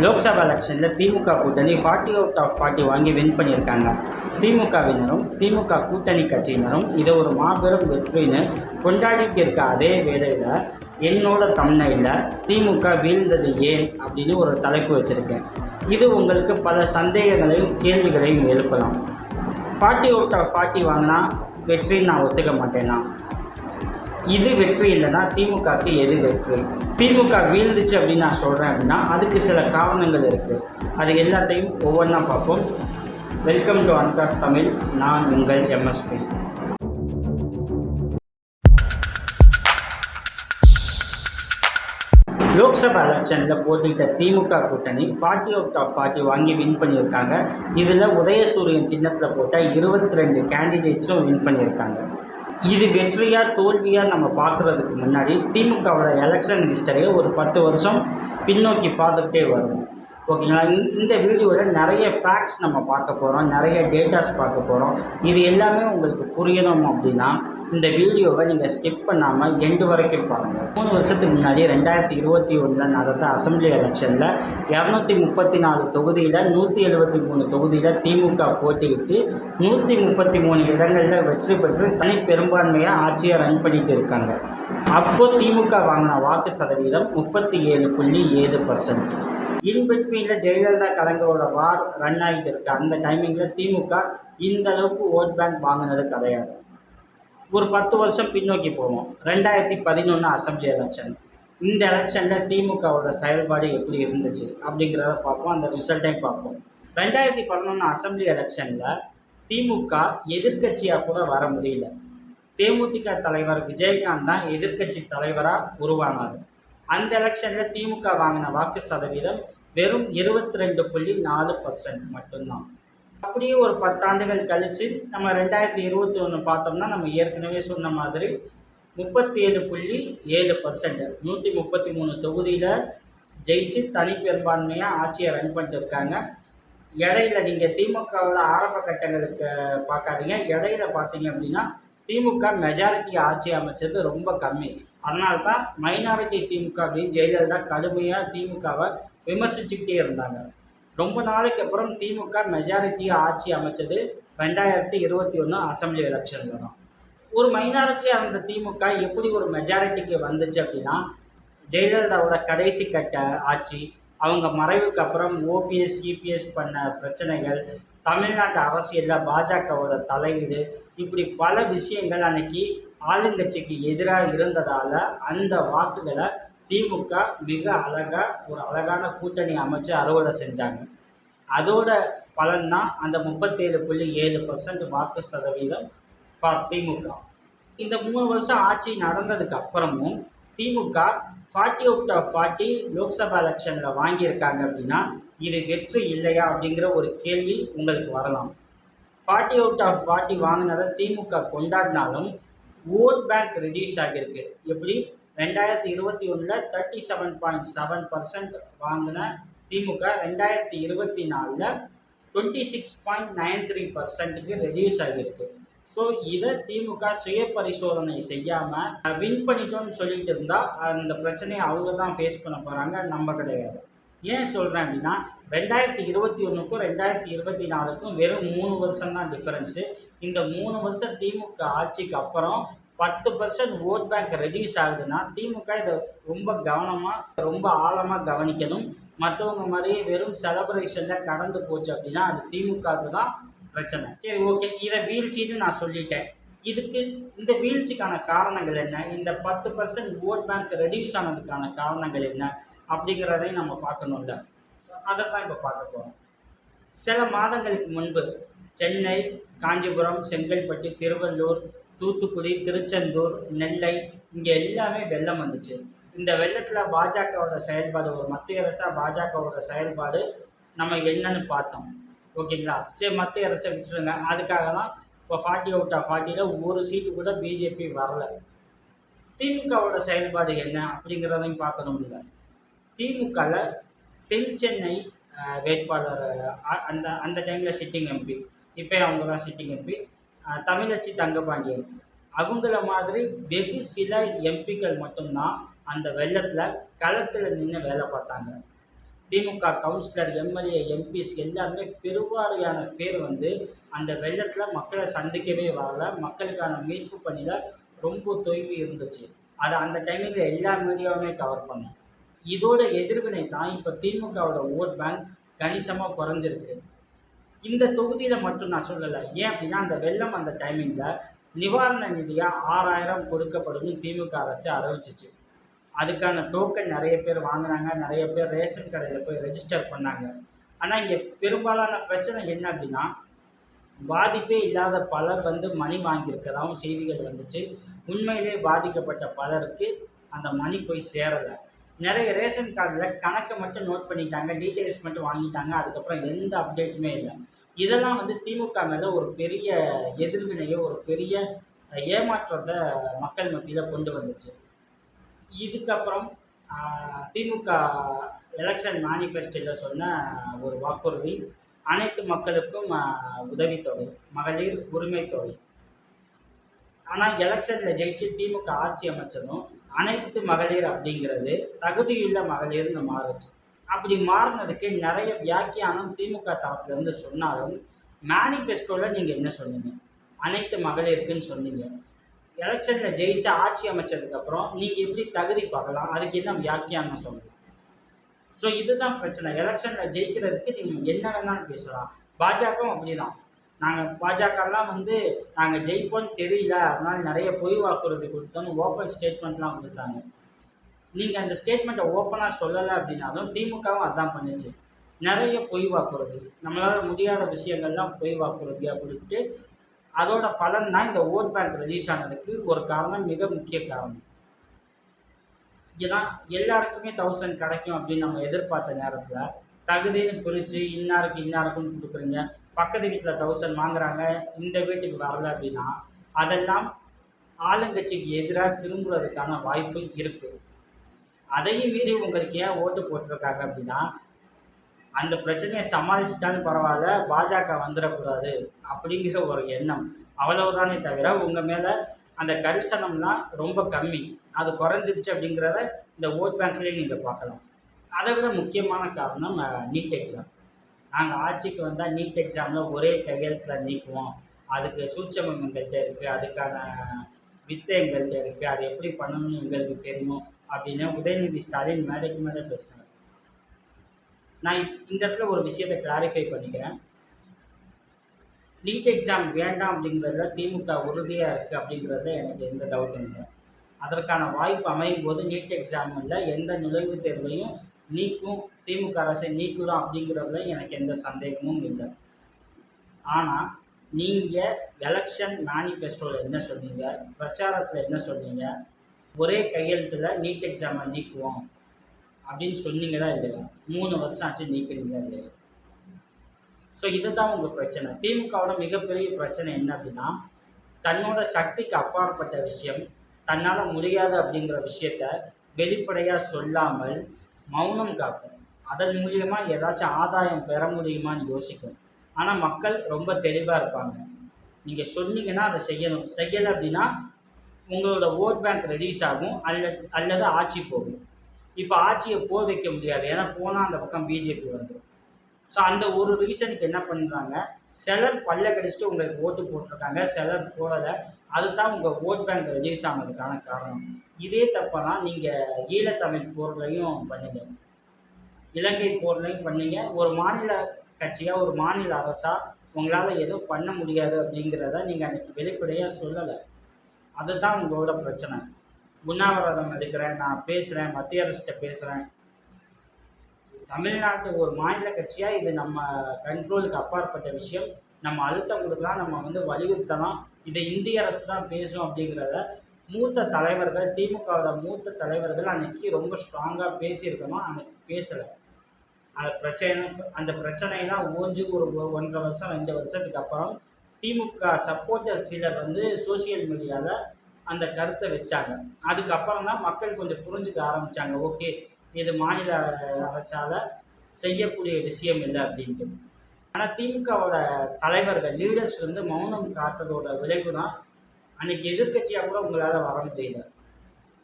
லோக்சபா எலெக்ஷனில் திமுக கூட்டணி forty out of forty வாங்கி வின் பண்ணியிருக்காங்க. திமுகவினரும் திமுக கூட்டணி கட்சியினரும் இதை ஒரு மாபெரும் வெற்றின்னு கொண்டாடிட்டு இருக்க அதே வேளையில் என்னோட தமிழ்நில திமுக வீழ்ந்தது ஏன் அப்படின்னு ஒரு தலைப்பு வச்சுருக்கேன் இது உங்களுக்கு பல சந்தேகங்களையும் கேள்விகளையும் எழுப்பலாம். ஃபார்ட்டி அவுட் ஆஃப் ஃபார்ட்டி வாங்கினா வெற்றின்னு நான் ஒத்துக்க மாட்டேன்னா இது வெற்றி இல்லைன்னா திமுகவுக்கு எது வெற்றி? திமுக வீழ்ந்துச்சு அப்படின்னு நான் சொல்கிறேன் அப்படின்னா அதுக்கு சில காரணங்கள் இருக்குது அது எல்லாத்தையும் ஒவ்வொன்றா பார்ப்போம். வெல்கம் டு அன்காஸ் தமிழ் நான் உங்கள் எம்எஸ்பி லோக்சபா எலெக்ஷனில் போட்டியிட்ட திமுக கூட்டணி ஃபார்ட்டி அவுட் ஆஃப் ஃபார்ட்டி வாங்கி வின் பண்ணியிருக்காங்க. இதில் உதயசூரியன் சின்னத்தில் போட்ட இருபத்தி ரெண்டு கேண்டிடேட்ஸும் வின் பண்ணியிருக்காங்க. இது வெற்றியா தோல்வியாக நம்ம பார்க்குறதுக்கு முன்னாடி திமுகவோட எலெக்ஷன் ஹிஸ்டரியை ஒரு பத்து வருஷம் பின்னோக்கி பார்த்துக்கிட்டே வருவோம். ஓகேங்களா இந்த- இந்த வீடியோவில் நிறைய ஃபேக்ட்ஸ் நம்ம பார்க்க போகிறோம் நிறைய டேட்டாஸ் பார்க்க போகிறோம் இது எல்லாமே உங்களுக்கு புரியணும் அப்படின்னா இந்த வீடியோவை நீங்கள் ஸ்கிப் பண்ணாமல் எண்டு வரைக்கும் பாருங்கள் மூணு வருஷத்துக்கு முன்னாடி ரெண்டாயிரத்தி இருபத்தி ஒன்றில் நடந்த அசெம்பிளி எலெக்ஷனில் இரநூத்தி முப்பத்தி நாலு தொகுதியில் நூற்றி எழுபத்தி மூணு தொகுதியில் திமுக போட்டியிட்டு நூற்றி முப்பத்தி மூணு இடங்களில் வெற்றி பெற்று தனி பெரும்பான்மையாக ஆட்சியை ரன் பண்ணிட்டு இருக்காங்க. அப்போது திமுக வாங்கின வாக்கு சதவீதம் முப்பத்தி ஏழு புள்ளி ஏழு பர்சன்ட் இன் பிட்வீனில் ஜெயலலிதா கலைஞரோட வார் ரன் ஆகிட்டு இருக்கு. அந்த டைமிங்கில் திமுக இந்த அளவுக்கு ஓட் பேங்க் வாங்கினது கிடையாது. ஒரு பத்து வருஷம் பின்னோக்கி போவோம். ரெண்டாயிரத்தி பதினொன்று அசெம்பிளி எலெக்ஷன் இந்த எலெக்ஷனில் திமுகவோட செயல்பாடு எப்படி இருந்துச்சு அப்படிங்கிறத பார்ப்போம். அந்த ரிசல்ட்டையும் பார்ப்போம். ரெண்டாயிரத்தி பதினொன்று அசம்பிளி எலெக்ஷனில் திமுக எதிர்க்கட்சியாக கூட வர முடியல. தேமுதிக தலைவர் விஜயகாந்த் தான் எதிர்க்கட்சி தலைவராக உருவானார். அந்த எலெக்ஷனில் திமுக வாங்கின வாக்கு சதவீதம் வெறும் இருபத்தி ரெண்டு புள்ளி நாலு பர்சன்ட் மட்டும்தான். அப்படியே ஒரு பத்தாண்டுகள் கழித்து நம்ம ரெண்டாயிரத்தி இருபத்தி ஒன்று பார்த்தோம்னா நம்ம ஏற்கனவே சொன்ன மாதிரி முப்பத்தி ஏழு புள்ளி ஏழு பர்சன்ட் நூற்றி முப்பத்தி மூணு தொகுதியில் ஜெயிச்சு தனி பெரும்பான்மையாக ஆட்சியை ரன் பண்ணிட்டு இருக்காங்க. இடையில நீங்கள் திமுகவில் ஆரம்ப கட்டங்களுக்கு பார்க்காதீங்க. இடையில பார்த்தீங்க அப்படின்னா திமுக மெஜாரிட்டி ஆட்சி அமைச்சது ரொம்ப கம்மி. அதனால தான் மைனாரிட்டி திமுக அப்படின்னு ஜெயலலிதா கடுமையாக திமுகவை விமர்சிச்சுக்கிட்டே இருந்தாங்க. ரொம்ப நாளைக்கு அப்புறம் திமுக மெஜாரிட்டி ஆட்சி அமைச்சது ரெண்டாயிரத்தி இருபத்தி ஒன்று அசெம்பிளி எலெக்ஷனில் தான். ஒரு மைனாரிட்டியாக இருந்த திமுக எப்படி ஒரு மெஜாரிட்டிக்கு வந்துச்சு அப்படின்னா ஜெயலலிதாவோட கடைசி கட்ட ஆட்சி அவங்க மறைவுக்கு அப்புறம் ஓபிஎஸ் இபிஎஸ் பண்ண பிரச்சனைகள் தமிழ்நாட்டு அரசியலில் பாஜகவோட தலையீடு இப்படி பல விஷயங்கள் அன்னைக்கு ஆளுங்கட்சிக்கு எதிராக இருந்ததால் அந்த வாக்குகளை திமுக மிக அழகாக ஒரு அழகான கூட்டணி அமைச்சு அறுவடை செஞ்சாங்க. அதோட பலன்தான் அந்த முப்பத்தேழு புள்ளி ஏழு பர்சன்ட் வாக்கு சதவீதம் ஃபார் திமுக. இந்த மூணு வருஷம் ஆட்சி நடந்ததுக்கு அப்புறமும் DMK forty out of forty Lok Sabha எலெக்ஷனில் வாங்கியிருக்காங்க அப்படின்னா இது வெற்றி இல்லையா அப்படிங்கிற ஒரு கேள்வி உங்களுக்கு வரலாம். ஃபார்ட்டி அவுட் ஆஃப் ஃபார்ட்டி வாங்கினதை திமுக கொண்டாடினாலும் ஓட் பேங்க் ரெடியூஸ் ஆகியிருக்கு. எப்படி? ரெண்டாயிரத்தி இருபத்தி ஒன்றில் thirty seven point seven percent வாங்கின திமுக ரெண்டாயிரத்தி இருபத்தி நாலில் twenty six point nine three பர்சன்ட்டுக்கு ரெடியூஸ் ஆகியிருக்கு. ஸோ இதை திமுக சுய பரிசோதனை செய்யாமல் வின் பண்ணிட்டோம்னு சொல்லிட்டு இருந்தால் அந்த பிரச்சனையை அவங்க தான் ஃபேஸ் பண்ண போகிறாங்க நம்ம கிடையாது. ஏன் சொல்கிறேன் அப்படின்னா ரெண்டாயிரத்தி இருபத்தி ஒன்றுக்கும் ரெண்டாயிரத்தி இருபத்தி நாலுக்கும் வெறும் மூணு வருஷம் தான் டிஃப்ரென்ஸு இந்த மூணு வருஷம் திமுக ஆட்சிக்கு அப்புறம் பத்து பர்சன்ட் ஓட் பேங்க் ரெடியூஸ் ஆகுதுன்னா திமுக இதை ரொம்ப கவனமாக ரொம்ப ஆழமாக கவனிக்கணும். மற்றவங்க மாதிரியே வெறும் செலப்ரேஷனில் கடந்து போச்சு அப்படின்னா அது திமுகவுக்கு தான் பிரச்சனை. சரி ஓகே இதை வீழ்ச்சின்னு நான் சொல்லிட்டேன். இதுக்கு இந்த வீழ்ச்சிக்கான காரணங்கள் என்ன? இந்த பத்து பர்சன்ட் ஓட் பேங்க் ரெடியூஸ் ஆனதுக்கான காரணங்கள் என்ன? அப்படிங்கிறதையும் நம்ம பார்க்கணும்ல. ஸோ அதை தான் இப்போ பார்க்க போகிறோம் சில மாதங்களுக்கு முன்பு சென்னை காஞ்சிபுரம் செங்கல்பட்டு திருவள்ளூர் தூத்துக்குடி திருச்செந்தூர் நெல்லை இங்கே எல்லாமே வெள்ளம் வந்துச்சு. இந்த வெள்ளத்தில் பாஜகவோட செயல்பாடு ஒரு மத்திய அரசாக பாஜகவோட செயல்பாடு நம்ம என்னன்னு பார்த்தோம். ஓகேங்களா? சரி மத்திய அரசை விட்டுருங்க. அதுக்காக தான் இப்போ ஃபார்ட்டி அவுட் ஆஃப் ஃபார்ட்டியில் ஒரு சீட்டு கூட பிஜேபி வரலை. திமுகவோட செயல்பாடு என்ன அப்படிங்கிறதையும் பார்க்கணும்ல. திமுகவில் தென் சென்னை வேட்பாளர் அந்த அந்த டைமில் சிட்டிங் எம்பி இப்போ அவங்க தான் சிட்டிங் எம்பி தமிழச்சி தங்கபாண்டியன். அவங்கள மாதிரி வெகு சில எம்பிக்கள் மட்டும்தான் அந்த வெள்ளத்தில் களத்தில் நின்று வேலை பார்த்தாங்க. திமுக கவுன்சிலர் எம்எல்ஏ எம்பிஸ் எல்லாருமே பெருவாரியான பேர் வந்து அந்த வெள்ளத்தில் மக்களை சந்திக்கவே வரல. மக்களுக்கான மீட்பு பணியில் ரொம்ப தொய்வு இருந்துச்சு. அதை அந்த டைமில் எல்லா மீடியாவுமே கவர் பண்ணோம். இதோட எதிர்வினை தான் இப்போ திமுகவோட ஓட் பேங்க் கணிசமாக குறைஞ்சிருக்கு. இந்த தொகுதியில் மட்டும் நான் சொல்லலை. ஏன் அப்படின்னா அந்த வெள்ளம் அந்த டைமிங்கில் நிவாரண நிதியாக ஆறாயிரம் கொடுக்கப்படும் திமுக அரசு அறிவிச்சிச்சு. அதுக்கான டோக்கன் நிறைய பேர் வாங்கினாங்க. நிறைய பேர் ரேஷன் கடையில் போய் ரெஜிஸ்டர் பண்ணாங்க. ஆனால் இங்கே பெரும்பாலான பிரச்சனை என்ன அப்படின்னா பாதிப்பே இல்லாத பலர் வந்து மணி வாங்கியிருக்கிறதாவும் செய்திகள் வந்துச்சு. உண்மையிலே பாதிக்கப்பட்ட பலருக்கு அந்த மணி போய் சேரலை. நிறைய ரேஷன் கார்டில் கணக்கை மட்டும் நோட் பண்ணிட்டாங்க டீட்டெயில்ஸ் மட்டும் வாங்கிட்டாங்க அதுக்கப்புறம் எந்த அப்டேட்டுமே இல்லை. இதெல்லாம் வந்து திமுக மேலே ஒரு பெரிய எதிர்வினையோ ஒரு பெரிய ஏமாற்றத்தை மக்கள் மத்தியில் கொண்டு வந்துச்சு. இதுக்கப்புறம் திமுக எலெக்ஷன் மேனிஃபெஸ்டோவில் சொன்ன ஒரு வாக்குறுதி அனைத்து மக்களுக்கும் உதவித்தொகை மகளிர் உரிமைத்தொகை. ஆனால் எலெக்ஷனில் ஜெயிச்சு திமுக ஆட்சி அமைச்சதும் அனைத்து மகளிர் அப்படிங்கிறது தகுதியுள்ள மகளிர்னு மாறுச்சு. அப்படி மாறினதுக்கு நிறைய வியாக்கியானம் திமுக தரப்புலேருந்து சொன்னாலும் மேனிஃபெஸ்டோவில் நீங்கள் என்ன சொன்னீங்க? அனைத்து மகளிருக்குன்னு சொன்னீங்க. எலெக்ஷனில் ஜெயிச்சு ஆட்சி அமைச்சதுக்கப்புறம் நீங்கள் எப்படி தகுதி பார்க்கலாம்? அதுக்கு என்ன வியாக்கியானம் சொல்லலாம் ஸோ இதுதான் பிரச்சனை. எலெக்ஷனில் ஜெயிக்கிறதுக்கு நீங்கள் என்ன வேணாலும் பேசலாம். பாஜகவும் அப்படி தான் நாங்கள் பாஜகலாம் வந்து நாங்கள் ஜெயிப்போம்னு தெரியல. அதனால நிறைய பொய் வாக்குறுதி கொடுத்தோன்னு ஓப்பன் ஸ்டேட்மெண்ட்லாம் கொடுத்தாங்க. நீங்கள் அந்த ஸ்டேட்மெண்ட்டை ஓப்பனாக சொல்லலை அப்படின்னாலும் திமுகவும் அதான் பண்ணுச்சு. நிறைய பொய் வாக்குறுதி. நம்மளால் முடியாத விஷயங்கள்லாம் பொய் வாக்குறுதியாக கொடுத்துட்டு அதோட பலன் தான் இந்த ஓட் பேங்க் ரிலீஸ் ஆனதுக்கு ஒரு காரணம் மிக முக்கிய காரணம். ஏன்னா எல்லாருக்குமே தௌசண்ட் கிடைக்கும் அப்படின்னு நம்ம எதிர்பார்த்த நேரத்தில் தகுதின்னு பிரித்து இன்னாருக்கு இன்னாருக்குன்னு கொடுக்குறீங்க. பக்கத்து வீட்டில் தௌசண்ட் வாங்குறாங்க இந்த வீட்டுக்கு வரல அப்படின்னா அதெல்லாம் ஆளுங்கட்சிக்கு எதிராக திரும்புறதுக்கான வாய்ப்பு இருக்குது அதையும் மீறி உங்களுக்கு ஏன் ஓட்டு போட்டிருக்காங்க அப்படின்னா அந்த பிரச்சனையை சமாளிச்சிட்டாலும் பரவாயில்ல பாஜக வந்துடக்கூடாது அப்படிங்கிற ஒரு எண்ணம். அவ்வளவுதானே தவிர உங்கள் மேலே அந்த கரிசனம்லாம் ரொம்ப கம்மி. அது குறைஞ்சிருச்சு அப்படிங்கிறத இந்த ஓட் பேங்க்லேயே நீங்கள் பார்க்கலாம். அதை விட முக்கியமான காரணம் நீட் எக்ஸாம் நாங்கள் ஆட்சிக்கு வந்தால் நீட் எக்ஸாமில் ஒரே கையெழுத்தில் நீக்குவோம். அதுக்கு சூட்சமம் எங்கள்கிட்ட இருக்குது அதுக்கான வித்தை எங்கள்கிட்ட இருக்குது அது எப்படி பண்ணணும்னு எங்களுக்கு தெரியும் அப்படின்னு உதயநிதி ஸ்டாலின் மேடைக்கு மேலே பேசினார். நான் இந்த இடத்துல ஒரு விஷயத்தை கிளாரிஃபை பண்ணிக்கிறேன். நீட் எக்ஸாம் வேண்டாம் அப்படிங்கிறதுல திமுக உறுதியாக இருக்குது அப்படிங்கிறதுல எனக்கு எந்த டவுட்டும் இல்லை. அதற்கான வாய்ப்பு அமையும் போது நீட் எக்ஸாம் இல்லை எந்த நுழைவுத் தேர்வையும் நீக்கும் திமுக அரசை நீக்கிறோம் அப்படிங்கிறதுல எனக்கு எந்த சந்தேகமும் இல்லை. ஆனால் நீங்கள் எலெக்ஷன் மேனிஃபெஸ்டோவில் என்ன சொன்னீங்க? பிரச்சாரத்தில் என்ன சொன்னீங்க? ஒரே கையெழுத்தில் நீட் எக்ஸாமை நீக்குவோம் அப்படின்னு சொன்னீங்களா இல்லையா? மூணு வருஷம் ஆச்சு நீக்கிறீங்களா இல்லையா? ஸோ இதுதான் உங்கள் பிரச்சனை. திமுகவோட மிகப்பெரிய பிரச்சனை என்ன அப்படின்னா தன்னோட சக்திக்கு அப்பாற்பட்ட விஷயம் தன்னால் முடியாது அப்படிங்கிற விஷயத்த வெளிப்படையாக சொல்லாமல் மௌனம் காக்கும். அதன் மூலியமாக ஏதாச்சும் ஆதாயம் பெற முடியுமான்னு யோசிக்கும். ஆனால் மக்கள் ரொம்ப தெளிவாக இருப்பாங்க. நீங்கள் சொன்னீங்கன்னா அதை செய்யணும். செய்யலை அப்படின்னா உங்களோட ஓட் பேங்க் ரெடியூஸ் ஆகும். அல்லது அல்லது ஆட்சி போகும். இப்போ ஆட்சியை போக வைக்க முடியாது. ஏன்னா போனால் அந்த பக்கம் பிஜேபி வந்துடும் ஸோ அந்த ஒரு ரீசனுக்கு என்ன பண்ணுறாங்க சிலர் பல்ல கடிச்சிட்டு உங்களுக்கு ஓட்டு போட்டிருக்காங்க. சிலர் போடலை. அதுதான் உங்கள் ஓட் பேங்க் ரிலீஸ் ஆனதுக்கான காரணம். இதே தப்பை தான் நீங்கள் ஈழத்தமிழ் போர்லையும் பண்ணுங்க. இலங்கை போர்லையும் பண்ணீங்க. ஒரு மாநில கட்சியாக ஒரு மாநில அரசாக உங்களால் எதுவும் பண்ண முடியாது அப்படிங்கிறத நீங்கள் அன்றைக்கி வெளிப்படையாக சொல்லலை. அதுதான் உங்களோட பிரச்சனை. உண்ணாவிரதம் எடுக்கிறேன் நான் பேசுகிறேன் மத்திய அரசிட்ட பேசுகிறேன் தமிழ்நாட்டு ஒரு மாநில கட்சியாக இது நம்ம கண்ட்ரோலுக்கு அப்பாற்பட்ட விஷயம். நம்ம அழுத்தம் கொடுக்கலாம் நம்ம வந்து வலியுறுத்தலாம். இதை இந்திய அரசு தான் பேசும் அப்படிங்கிறத மூத்த தலைவர்கள் திமுகவோட மூத்த தலைவர்கள் அன்னைக்கு ரொம்ப ஸ்ட்ராங்காக பேசியிருக்கணும். அன்னைக்கு பேசலை. அந்த பிரச்சனை அந்த பிரச்சனையெல்லாம் ஓஞ்சு ஒரு ஒன்றரை வருஷம் ரெண்டு வருஷத்துக்கு அப்புறம் திமுக சப்போர்ட்டர் சிலர் வந்து சோஷியல் மீடியாவில் அந்த கருத்தை வச்சாங்க. அதுக்கப்புறம் தான் மக்கள் கொஞ்சம் புரிஞ்சுக்க ஆரம்பித்தாங்க ஓகே இது மாநில அரசால் செய்யக்கூடிய விஷயம் இல்லை அப்படின்ட்டு. ஆனால் திமுகவோட தலைவர்கள் லீடர்ஸ் வந்து மௌனம் காத்ததோட விளைவு தான் அன்னைக்கு எதிர்க்கட்சியாக கூட உங்களால் வர முடியல.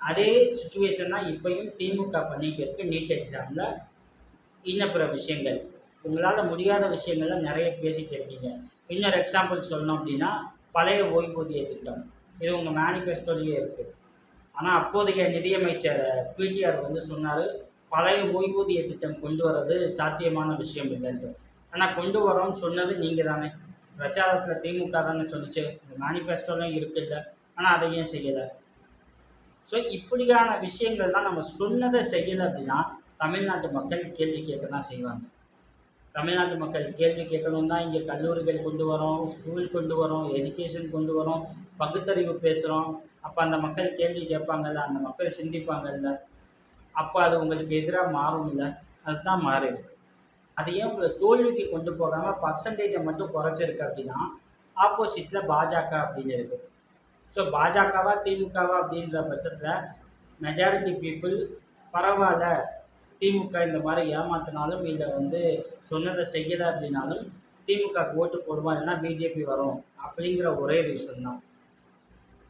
அதே சுச்சுவேஷன் தான் இப்பையும் திமுக பண்ணிட்டு இருக்கு நீட் எக்ஸாமில் இன்ன பிற விஷயங்கள். உங்களால் முடியாத விஷயங்கள்லாம் நிறைய பேசிகிட்டு இருக்கீங்க. இன்னொரு எக்ஸாம்பிள் சொல்லணும் அப்படின்னா பழைய ஓய்வூதிய திட்டம். இது உங்கள் மேனிஃபெஸ்டோலேயே இருக்குது ஆனால் அப்போதைய நிதியமைச்சர் பிடிஆர் வந்து சொன்னார் பழைய ஓய்வூதிய திட்டம் கொண்டு வர்றது சாத்தியமான விஷயம் இல்லைன்ட்டு. ஆனால் கொண்டு வரோம்னு சொன்னது நீங்கள் தானே பிரச்சாரத்தில் திமுக தானே சொன்னிச்சு உங்கள் மேனிஃபெஸ்டோலாம் இருக்குல்ல. ஆனால் அதை ஏன் செய்யலை? ஸோ இப்படியான விஷயங்கள் தான் நம்ம சொன்னதை செய்யலை அப்படின்னா தமிழ்நாட்டு மக்கள் கேள்வி கேட்க தான் செய்வாங்க. தமிழ்நாட்டு மக்கள் கேள்வி கேட்கணும் தான் இங்கே கல்லூரிகள் கொண்டு வரோம் ஸ்கூல் கொண்டு வரோம் எஜுகேஷன் கொண்டு வரோம் பகுத்தறிவு பேசுகிறோம் அப்போ அந்த மக்கள் கேள்வி கேட்பாங்கல்ல அந்த மக்கள் சிந்திப்பாங்கல்ல. அப்போ அது உங்களுக்கு எதிராக மாறும்ல? அதுதான் மாறிடுது அது ஏன் உங்களை தோல்விக்கு கொண்டு போகாமல் பர்சன்டேஜை மட்டும் குறைச்சிருக்கு அப்படின்னா ஆப்போசிட்டில் பாஜக அப்படின்னு இருக்குது ஸோ பாஜகவா திமுகவா அப்படின்ற பட்சத்தில் மெஜாரிட்டி பீப்புள் பரவாயில்ல திமுக இந்த மாதிரி ஏமாத்தினாலும் இல்லை வந்து சொன்னதை செய்யலை அப்படின்னாலும் திமுகக்கு ஓட்டு போடுவோம் இல்லைன்னா பிஜேபி வரும் அப்படிங்கிற ஒரே ரீசன் தான்.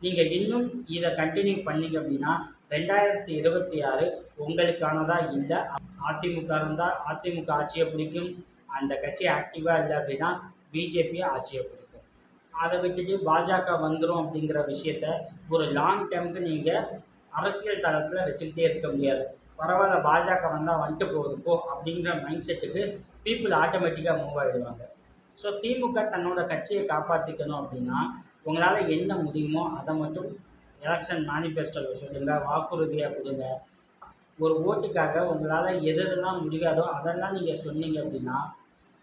நீங்கள் இன்னும் இதை கண்டினியூ பண்ணீங்க அப்படின்னா ரெண்டாயிரத்தி இருபத்தி ஆறு உங்களுக்கானதா இல்லை அதிமுக இருந்தால் அதிமுக ஆட்சியை பிடிக்கும். அந்த கட்சி ஆக்டிவாக இல்லை அப்படின்னா பிஜேபி ஆட்சியை பிடிக்கும். அதை விட்டுட்டு பாஜக வந்துடும் அப்படிங்கிற விஷயத்த ஒரு லாங் டைமுக்கு நீங்கள் அரசியல் தளத்தில் வச்சுக்கிட்டே இருக்க முடியாது. பரவாயில்ல பாஜக வந்தால் வந்துட்டு போகுது போ அப்படிங்கிற மைண்ட் செட்டுக்கு பீப்புள் ஆட்டோமேட்டிக்காக மூவ் ஆகிடுவாங்க ஸோ திமுக தன்னோட கட்சியை காப்பாற்றிக்கணும் அப்படின்னா உங்களால் என்ன முடியுமோ அதை மட்டும் எலெக்ஷன் மேனிஃபெஸ்டோவில் சொல்லுங்கள் வாக்குறுதியாக கொடுங்க. ஒரு ஓட்டுக்காக உங்களால் எது எதெல்லாம் முடியாதோ அதெல்லாம் நீங்கள் சொன்னீங்க அப்படின்னா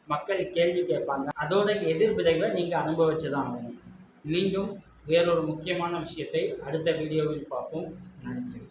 மக்கள் கேள்வி கேட்பாங்க. அதோட எதிர்விளைவை நீங்கள் அனுபவிச்சு தான் ஆகணும். மீண்டும் வேறொரு முக்கியமான விஷயத்தை அடுத்த வீடியோவில் பார்ப்போம். நன்றி.